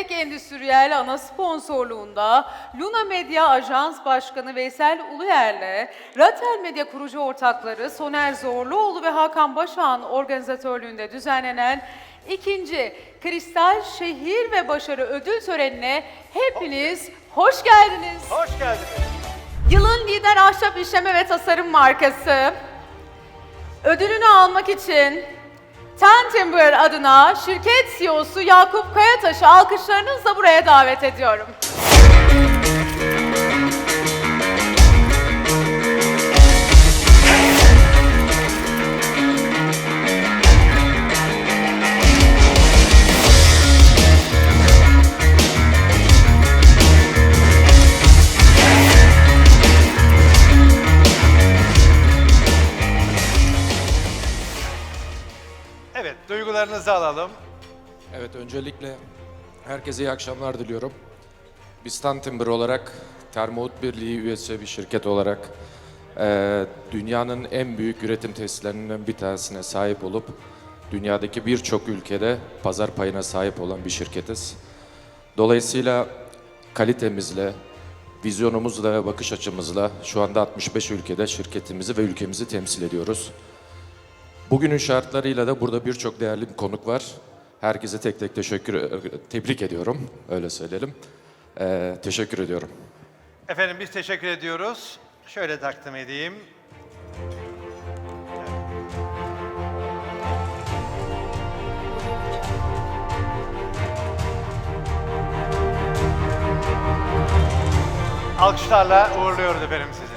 Tek Tek Endüstriyel ana sponsorluğunda Luna Medya Ajans Başkanı Veysel Uluyer'le Ratel Medya kurucu ortakları Soner Zorluoğlu ve Hakan Başağ'ın organizatörlüğünde düzenlenen ikinci Kristal Şehir ve Başarı Ödül Töreni'ne hepiniz hoş geldiniz. Hoş geldiniz. Yılın lider ahşap işleme ve tasarım markası ödülünü almak için Ten Timber adına şirket CEO'su Yakup Kayataş'ı alkışlarınızla buraya davet ediyorum. Duygularınızı alalım. Evet, öncelikle herkese iyi akşamlar diliyorum. Biz Tan Timber olarak Termoğut Birliği üyesi bir şirket olarak eee, dünyanın en büyük üretim tesislerinden bir tanesine sahip olup dünyadaki birçok ülkede pazar payına sahip olan bir şirketiz. Dolayısıyla kalitemizle, vizyonumuzla ve bakış açımızla şu anda 65 ülkede şirketimizi ve ülkemizi temsil ediyoruz. Bugünün şartlarıyla da burada birçok değerli bir konuk var. Herkese tek tek teşekkür, tebrik ediyorum, öyle söyleyelim. Ee, teşekkür ediyorum. Efendim biz teşekkür ediyoruz. Şöyle takdim edeyim. Alkışlarla uğurluyoruz efendim sizi.